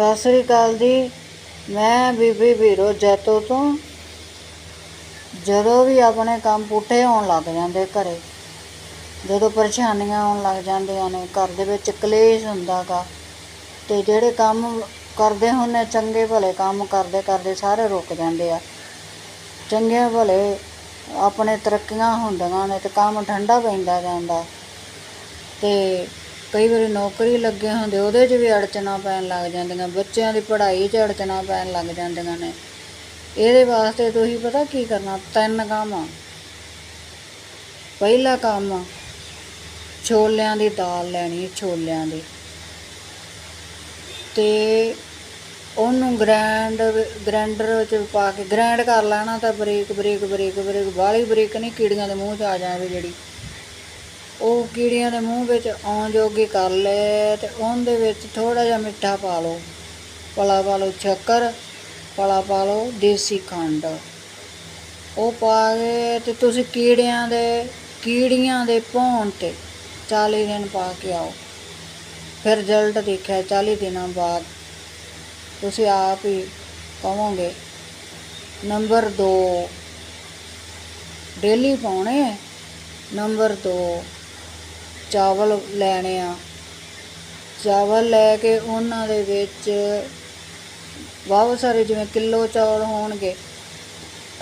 ਸਤਿ ਸ੍ਰੀ ਅਕਾਲ ਜੀ। ਮੈਂ ਬੀਬੀ ਵੀਰੋ ਜੈਤੋ ਤੋਂ। ਜਦੋਂ ਵੀ ਆਪਣੇ ਕੰਮ ਪੁੱਠੇ ਹੋਣ ਲੱਗ ਜਾਂਦੇ ਘਰੇ, ਜਦੋਂ ਪਰੇਸ਼ਾਨੀਆਂ ਆਉਣ ਲੱਗ ਜਾਂਦੀਆਂ ਨੇ, ਘਰ ਦੇ ਵਿੱਚ ਕਲੇਸ਼ ਹੁੰਦਾ ਗਾ ਤੇ ਜਿਹੜੇ ਕੰਮ ਕਰਦੇ ਹੁੰਨੇ ਚੰਗੇ ਭਲੇ ਕੰਮ ਕਰਦੇ ਕਰਦੇ ਸਾਰੇ ਰੁਕ ਜਾਂਦੇ ਆ। ਚੰਗੇ ਭਲੇ ਆਪਣੇ ਤਰੱਕੀਆਂ ਹੁੰਦੀਆਂ ਨੇ ਤੇ ਕੰਮ ਠੰਡਾ ਪੈਂਦਾ ਜਾਂਦਾ ਤੇ ਕਈ ਵਾਰੀ ਨੌਕਰੀ ਲੱਗੇ ਹੁੰਦੇ, ਉਹਦੇ 'ਚ ਵੀ ਅੜਚਣਾ ਪੈਣ ਲੱਗ ਜਾਂਦੀਆਂ, ਬੱਚਿਆਂ ਦੀ ਪੜ੍ਹਾਈ 'ਚ ਅੜਚਣਾ ਪੈਣ ਲੱਗ ਜਾਂਦੀਆਂ ਨੇ। ਇਹਦੇ ਵਾਸਤੇ ਤੁਸੀਂ ਪਤਾ ਕੀ ਕਰਨਾ? ਤਿੰਨ ਕੰਮ ਆ। ਪਹਿਲਾ ਕੰਮ ਛੋਲਿਆਂ ਦੀ ਦਾਲ ਲੈਣੀ ਛੋਲਿਆਂ ਦੀ। ਤੇ ਉਹਨੂੰ ਗ੍ਰੈਂਡ ਗ੍ਰੈਂਡਰ ਵਿੱਚ ਪਾ ਕੇ ਗ੍ਰੈਂਡ ਕਰ ਲੈਣਾ ਤਾਂ ਬਰੀਕ ਬਰੀਕ ਬਰੀਕ ਬਰੀਕ ਬਾਹਲੀ ਬਰੀਕ ਨਹੀਂ, ਕੀੜੀਆਂ ਦੇ ਮੂੰਹ 'ਚ ਆ ਜਾਵੇ ਜਿਹੜੀ। ਉਹ ਕੀੜੀਆਂ ਦੇ ਮੂੰਹ ਵਿੱਚ ਆਉਣ ਜੋਗੀ ਕਰ ਲਏ ਤੇ ਉਹਦੇ ਵਿੱਚ ਥੋੜਾ ਜਿਹਾ ਮਿੱਠਾ ਪਾ ਲਓ। ਪਲਾ ਪਾ ਲਓ ਸ਼ੱਕਰ ਪਲਾ ਪਾ ਲਓ ਦੇਸੀ ਖੰਡ। ਉਹ ਪਾ ਕੇ ਤੇ ਤੁਸੀਂ ਕੀੜਿਆਂ ਦੇ, ਕੀੜੀਆਂ ਦੇ ਭੌਣ ਤੇ 40 ਦਿਨ ਪਾ ਕੇ ਆਓ। ਫਿਰ ਰਿਜ਼ਲਟ ਦੇਖਿਆ 40 ਦਿਨਾਂ ਬਾਅਦ। ਤੁਸੀਂ ਆਪ ਹੀ ਕਹੋਗੇ ਨੰਬਰ 2 ਡੇਲੀ ਪਾਉਣੇ ਨੰਬਰ 2 ਚਾਵਲ ਲੈਣੇ ਆ। ਚਾਵਲ ਲੈ ਕੇ ਉਹਨਾਂ ਦੇ ਵਿੱਚ ਬਹੁਤ ਸਾਰੇ ਜਿਵੇਂ ਕਿਲੋ ਚੌਲ ਹੋਣਗੇ,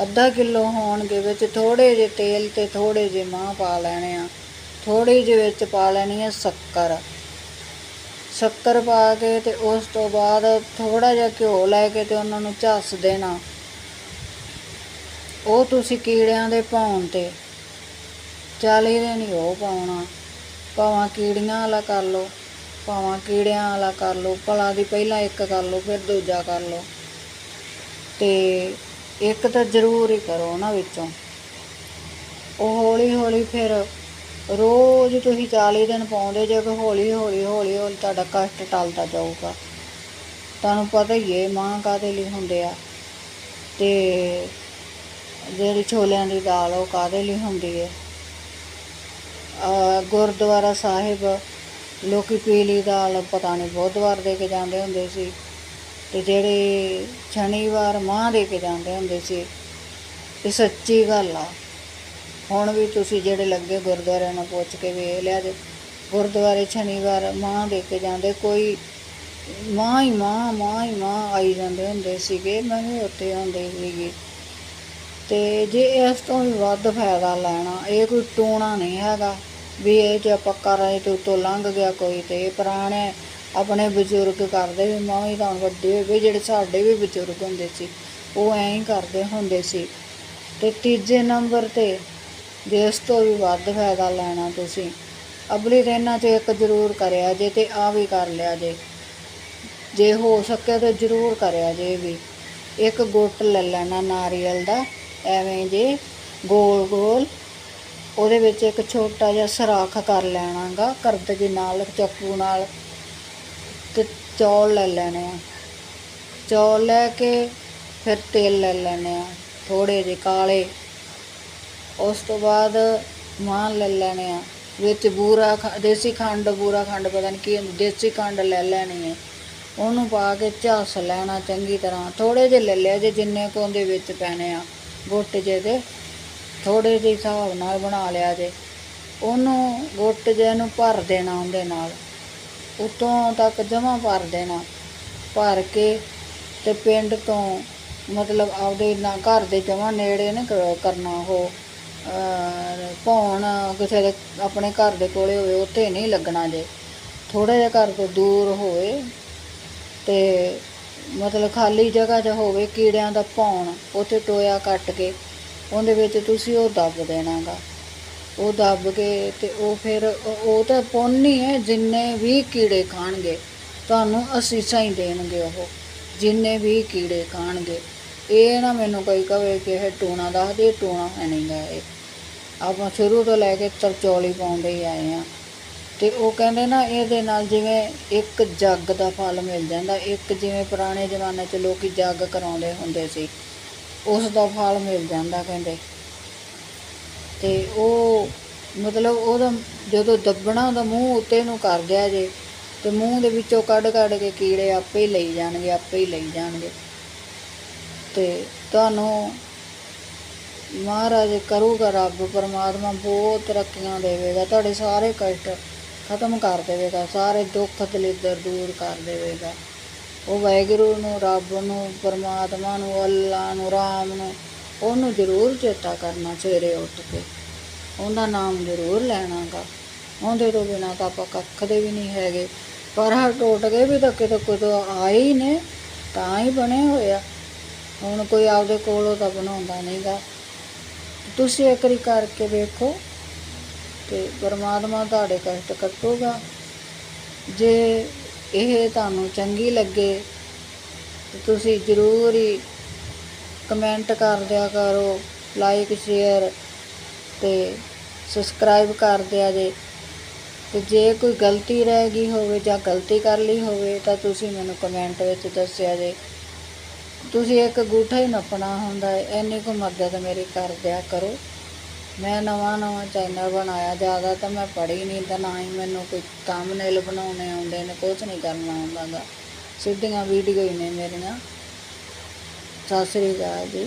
ਅੱਧਾ ਕਿਲੋ ਹੋਣਗੇ ਵਿੱਚ ਥੋੜੇ ਜਿਹੇ ਤੇਲ ਤੇ ਥੋੜੇ ਜਿਹੇ ਮਾਂ ਪਾ ਲੈਣੇ ਆ। ਥੋੜੀ ਜਿਹੀ ਵਿੱਚ ਪਾ ਲੈਣੀ ਹੈ ਸ਼ੱਕਰ। ਸ਼ੱਕਰ ਪਾ ਕੇ ਤੇ ਉਸ ਤੋਂ ਬਾਅਦ ਥੋੜਾ ਜਿਹਾ ਘਿਓ ਲੈ ਕੇ ਤੇ ਉਹਨਾਂ ਨੂੰ ਝੱਸ ਦੇਣਾ। ਉਹ ਤੁਸੀਂ ਕੀੜਿਆਂ ਦੇ ਪਾਉਣ ਤੇ। ਚਾਲੀ ਦੇ ਨਹੀਂ ਉਹ ਪਾਉਣਾ। ਭਾਵਾਂ ਕੀੜੀਆਂ ਵਾਲਾ ਕਰ ਲਓ, ਭਾਵਾਂ ਕੀੜਿਆਂ ਵਾਲਾ ਕਰ ਲਓ, ਭਲਾ ਦੀ ਪਹਿਲਾਂ ਇੱਕ ਕਰ ਲਓ, ਫਿਰ ਦੂਜਾ ਕਰ ਲਓ। ਤੇ ਇੱਕ ਤਾਂ ਜ਼ਰੂਰ ਹੀ ਕਰੋ ਉਹਨਾਂ ਵਿੱਚੋਂ। ਉਹ ਹੌਲੀ ਹੌਲੀ ਫਿਰ ਰੋਜ਼ ਤੁਸੀਂ 40 ਦਿਨ ਪਾਉਂਦੇ ਜੇ ਕਿ ਹੌਲੀ ਹੌਲੀ ਹੌਲੀ ਹੌਲੀ ਤੁਹਾਡਾ ਕਸ਼ਟ ਟਲਦਾ ਜਾਊਗਾ। ਤੁਹਾਨੂੰ ਪਤਾ ਹੀ ਹੈ ਮਾਂ ਕਾਦੇ ਲਈ ਹੁੰਦੇ ਆ? ਤੇ ਜਿਹੜੀ ਛੋਲਿਆਂ ਦੀ ਦਾਲ, ਉਹ ਕਾਦੇ ਲਈ ਹੁੰਦੀ ਹੈ ਗੁਰਦੁਆਰਾ ਸਾਹਿਬ, ਲੋਕੀ ਪੀਲੀ ਦਾਲ ਪਤਾ ਨਹੀਂ ਬੁੱਧਵਾਰ ਦੇ ਕੇ ਜਾਂਦੇ ਹੁੰਦੇ ਸੀ ਤੇ ਜਿਹੜੇ ਸ਼ਨੀਵਾਰ ਮਾਂ ਦੇ ਕੇ ਜਾਂਦੇ ਹੁੰਦੇ ਸੀ, ਇਹ ਸੱਚੀ ਗੱਲ ਆ। ਹੁਣ ਵੀ ਤੁਸੀਂ ਜਿਹੜੇ ਲੱਗੇ ਗੁਰਦੁਆਰਿਆਂ ਨੂੰ ਪੁੱਛ ਕੇ ਵੇਖ ਲਿਆ ਜੇ, ਗੁਰਦੁਆਰੇ ਸ਼ਨੀਵਾਰ ਮਾਂ ਦੇ ਕੇ ਜਾਂਦੇ, ਕੋਈ ਮਾਂ ਹੀ ਮਾਂ ਮਾਂ ਹੀ ਮਾਂ ਆਈ ਜਾਂਦੇ ਹੁੰਦੇ ਸੀਗੇ, ਮੈਂ ਵੀ ਉੱਥੇ ਹੁੰਦੀ ਸੀਗੇ। ਤੇ ਜੇ ਇਸ ਤੋਂ ਵੀ ਵੱਧ ਫਾਇਦਾ ਲੈਣਾ, ਇਹ ਕੋਈ ਟੂਣਾ ਨਹੀਂ ਹੈਗਾ ਵੀ ਇਹ ਜੇ ਆਪਾਂ ਕਰਾਂ ਤੇ ਉੱਤੋਂ ਲੰਘ ਗਿਆ ਕੋਈ ਤੇ ਇਹ ਪੁਰਾਣੇ ਆਪਣੇ ਬਜ਼ੁਰਗ ਕਰਦੇ ਵੀ ਮਾਂ ਹੀ ਤਾਂ ਵੱਡੇ ਹੋਏ ਵੀ, ਜਿਹੜੇ ਸਾਡੇ ਵੀ ਬਜ਼ੁਰਗ ਹੁੰਦੇ ਸੀ, ਉਹ ਐਂ ਹੀ ਕਰਦੇ ਹੁੰਦੇ ਸੀ। ਤੇ ਤੀਜੇ ਨੰਬਰ ਤੇ ਜੇ ਇਸ ਤੋਂ ਵੀ ਵੱਧ ਫਾਇਦਾ ਲੈਣਾ ਤੁਸੀਂ ਅਬਲੀ ਤੇ 'ਚ ਇੱਕ ਜ਼ਰੂਰ ਕਰਿਆ ਜੇ ਤੇ ਆ ਵੀ ਕਰ ਲਿਆ ਜੇ। ਜੇ ਹੋ ਸਕੇ ਤਾਂ ਜ਼ਰੂਰ ਕਰਿਆ ਜੇ ਵੀ। ਇੱਕ ਗੁੱਟ ਲੈ ਲੈਣਾ ਨਾਰੀਅਲ ਦਾ। ਐਵੇਂ ਜੇ ਗੋਲ ਗੋਲ ਉਹਦੇ ਵਿੱਚ ਇੱਕ ਛੋਟਾ ਜਿਹਾ ਸਰਾਖ ਕਰ ਲੈਣਾਗਾ ਕਰਦ ਦੇ ਨਾਲ ਚਾਕੂ ਨਾਲ ਤੇ ਚੌਲ ਲੈ ਲੈਣੇ ਆ। ਚੌਲ ਲੈ ਕੇ ਫਿਰ ਤੇਲ ਲੈ ਲੈਣੇ ਆ ਥੋੜੇ ਜਿਹੇ ਕਾਲੇ। ਉਸ ਤੋਂ ਬਾਅਦ ਮਾਂ ਲੈ ਲੈਣੇ ਆ ਵਿੱਚ ਬੂਰਾ ਖ- ਦੇਸੀ ਖੰਡ ਬੂਰਾ ਖੰਡ ਪਤਾ ਨਹੀਂ ਕੀ ਹੁੰਦਾ, ਦੇਸੀ ਖੰਡ ਲੈ ਲੈਣੀ ਹੈ ਉਹਨੂੰ ਪਾ ਕੇ ਝੱਸ ਲੈਣਾ ਚੰਗੀ ਤਰ੍ਹਾਂ ਥੋੜੇ ਜਿਹੇ ਲੈ ਲਿਆ ਜੇ ਜਿੰਨੇ ਕੁ ਉਹਦੇ ਵਿੱਚ ਪੈਣੇ ਆ। ਗੁੱਟ ਜੇ ਦੇ ਥੋੜੇ ਜਿਹੇ ਹਿਸਾਬ ਨਾਲ ਬਣਾ ਲਿਆ ਜੇ। ਉਹਨੂੰ ਗੁੱਟ ਜੇ ਨੂੰ ਭਰ ਦੇਣਾ ਉਹਦੇ ਨਾਲ। ਉਤੋਂ ਤੱਕ ਜਮਾ ਭਰ ਦੇਣਾ। ਭਰ ਕੇ ਤੇ ਪਿੰਡ ਤੋਂ ਮਤਲਬ ਆਪਦੇ ਨਾ ਘਰ ਦੇ ਜਮਾ ਨੇੜੇ ਨੇ ਕਰਨਾ ਉਹ ਅਹ, ਭੌਣ ਕਿਸੇ ਦੇ ਆਪਣੇ ਘਰ ਦੇ ਕੋਲੇ ਹੋਵੇ ਉੱਥੇ ਨਹੀਂ ਲੱਗਣਾ ਜੇ। ਥੋੜਾ ਜਿਹਾ ਘਰ ਤੋਂ ਦੂਰ ਹੋਵੇ ਤੇ ਮਤਲਬ ਖਾਲੀ ਜਗ੍ਹਾ 'ਚ ਹੋਵੇ ਕੀੜਿਆਂ ਦਾ ਭੌਣ, ਉੱਥੇ ਟੋਇਆ ਕੱਟ ਕੇ, ਉਹਦੇ ਵਿੱਚ ਤੁਸੀਂ ਉਹ ਦੱਬ ਦੇਣਾਗਾ। ਉਹ ਦੱਬ ਕੇ ਤੇ ਉਹ ਫਿਰ ਉਹ ਉਹ ਤਾਂ ਪੁੰਨੀ ਹੈ, ਜਿੰਨੇ ਵੀ ਕੀੜੇ ਖਾਣਗੇ, ਤੁਹਾਨੂੰ ਅਸੀਸਾਂ ਹੀ ਦੇਣਗੇ ਉਹ, ਜਿੰਨੇ ਵੀ ਕੀੜੇ ਖਾਣਗੇ। ਇਹ ਨਾ ਮੈਨੂੰ ਕੋਈ ਕਵੇ ਕਿ ਇਹ ਟੂਣਾ ਦੱਸਦੇ ਟੂਣਾ ਹੈ ਨਹੀਂ ਗਾ ਇਹ ਆਪਾਂ ਸ਼ੁਰੂ ਤੋਂ ਲੈ ਕੇ ਤਰਚੋਲੀ ਪਾਉਂਦੇ ਹੀ ਆਏ ਆ ਤੇ ਉਹ ਕਹਿੰਦੇ ਨਾ ਇਹਦੇ ਨਾਲ ਜਿਵੇਂ ਇੱਕ ਜੱਗ ਦਾ ਫਲ ਮਿਲ ਜਾਂਦਾ, ਇੱਕ ਜਿਵੇਂ ਪੁਰਾਣੇ ਜ਼ਮਾਨੇ 'ਚ ਲੋਕ ਜੱਗ ਕਰਾਉਂਦੇ ਹੁੰਦੇ ਸੀ, ਉਸ ਦਾ ਫਲ ਮਿਲ ਜਾਂਦਾ ਕਹਿੰਦੇ। ਤੇ ਉਹ ਮਤਲਬ ਉਹਦਾ ਜਦੋਂ ਦੱਬਣਾ ਉਹਦਾ ਮੂੰਹ ਉੱਤੇ ਨੂੰ ਕਰ ਗਿਆ ਜੇ, ਤੇ ਮੂੰਹ ਦੇ ਵਿੱਚੋਂ ਕੱਢ ਕੱਢ ਕੇ ਕੀੜੇ ਆਪੇ ਹੀ ਲਈ ਜਾਣਗੇ, ਆਪੇ ਹੀ ਲਈ ਜਾਣਗੇ। ਤੇ ਤੁਹਾਨੂੰ ਮਹਾਰਾਜ ਕਰੂਗਾ ਰੱਬ, ਪਰਮਾਤਮਾ ਬਹੁਤ ਤਰੱਕੀਆਂ ਦੇਵੇਗਾ, ਤੁਹਾਡੇ ਸਾਰੇ ਕਸ਼ਟ ਖਤਮ ਕਰ ਦੇਵੇਗਾ, ਸਾਰੇ ਦੁੱਖ ਦਲਿੱਦਰ ਦੂਰ ਕਰ ਦੇਵੇਗਾ। ਉਹ ਵਾਹਿਗੁਰੂ ਨੂੰ, ਰੱਬ ਨੂੰ, ਪਰਮਾਤਮਾ ਨੂੰ, ਅੱਲਾ ਨੂੰ, ਰਾਮ ਨੂੰ, ਉਹਨੂੰ ਜ਼ਰੂਰ ਚੇਤਾ ਕਰਨਾ ਸਵੇਰੇ ਉੱਠ ਕੇ। ਉਹਦਾ ਨਾਮ ਜ਼ਰੂਰ ਲੈਣਾਗਾ। ਉਹਦੇ ਤੋਂ ਬਿਨਾਂ ਤਾਂ ਆਪਾਂ ਕੱਖ ਦੇ ਵੀ ਨਹੀਂ ਹੈਗੇ। ਪਰ ਹਰ ਟੁੱਟ ਗਏ ਵੀ ਤਾਂ ਕਿਤੇ ਕਿਤੇ ਆਏ ਹੀ ਨੇ, ਤਾਂ ਹੀ ਬਣੇ ਹੋਏ ਆ। ਹੁਣ ਕੋਈ ਆਪਦੇ ਕੋਲੋਂ ਤਾਂ ਬਣਾਉਂਦਾ ਨਹੀਂਗਾ। ਤੁਸੀਂ ਇੱਕ ਵਾਰੀ ਕਰਕੇ ਵੇਖੋ। ਤੇ ਪਰਮਾਤਮਾ ਤੁਹਾਡੇ ਕਸ਼ਟ ਕੱਟੂਗਾ। ਜੇ ਇਹ ਤੁਹਾਨੂੰ ਚੰਗੀ ਲੱਗੇ ਤੁਸੀਂ ਜ਼ਰੂਰ ਹੀ ਕਮੈਂਟ ਕਰ ਦਿਆ ਕਰੋ, ਲਾਈਕ, ਸ਼ੇਅਰ ਤੇ ਸਬਸਕ੍ਰਾਈਬ ਕਰ ਦਿਆ ਜੇ। ਤੇ ਜੇ ਕੋਈ ਗਲਤੀ ਰਹਿ ਗਈ ਹੋਵੇ ਜਾਂ ਗਲਤੀ ਕਰ ਲਈ ਹੋਵੇ, ਤਾਂ ਤੁਸੀਂ ਮੈਨੂੰ ਕਮੈਂਟ ਵਿੱਚ ਦੱਸਿਆ ਜੇ। ਤੁਸੀਂ ਇੱਕ ਗੂਠਾ ਹੀ ਨੱਪਣਾ ਹੁੰਦਾ ਹੈ, ਇੰਨੀ ਕੁ ਮਦਦ ਮੇਰੀ ਕਰ ਦਿਆ ਕਰੋ। ਮੈਂ ਨਵਾਂ ਨਵਾਂ ਚੈਨਲ ਬਣਾਇਆ, ਜ਼ਿਆਦਾ ਤਾਂ ਮੈਂ ਪੜ੍ਹੀ ਨਹੀਂ ਤਾਂ ਨਾ ਹੀ ਮੈਨੂੰ ਕੋਈ ਥੰਬਨੇਲ ਬਣਾਉਣੇ ਆਉਂਦੇ ਨੇ ਕੁਝ ਨਹੀਂ ਕਰਨਾ ਆਉਂਦਾ ਗਾ। ਸਿੱਧੀਆਂ ਵੀਡੀਓ ਹੀ ਨੇ ਮੇਰੀਆਂ। ਸਤਿ ਸ੍ਰੀ ਅਕਾਲ ਜੀ।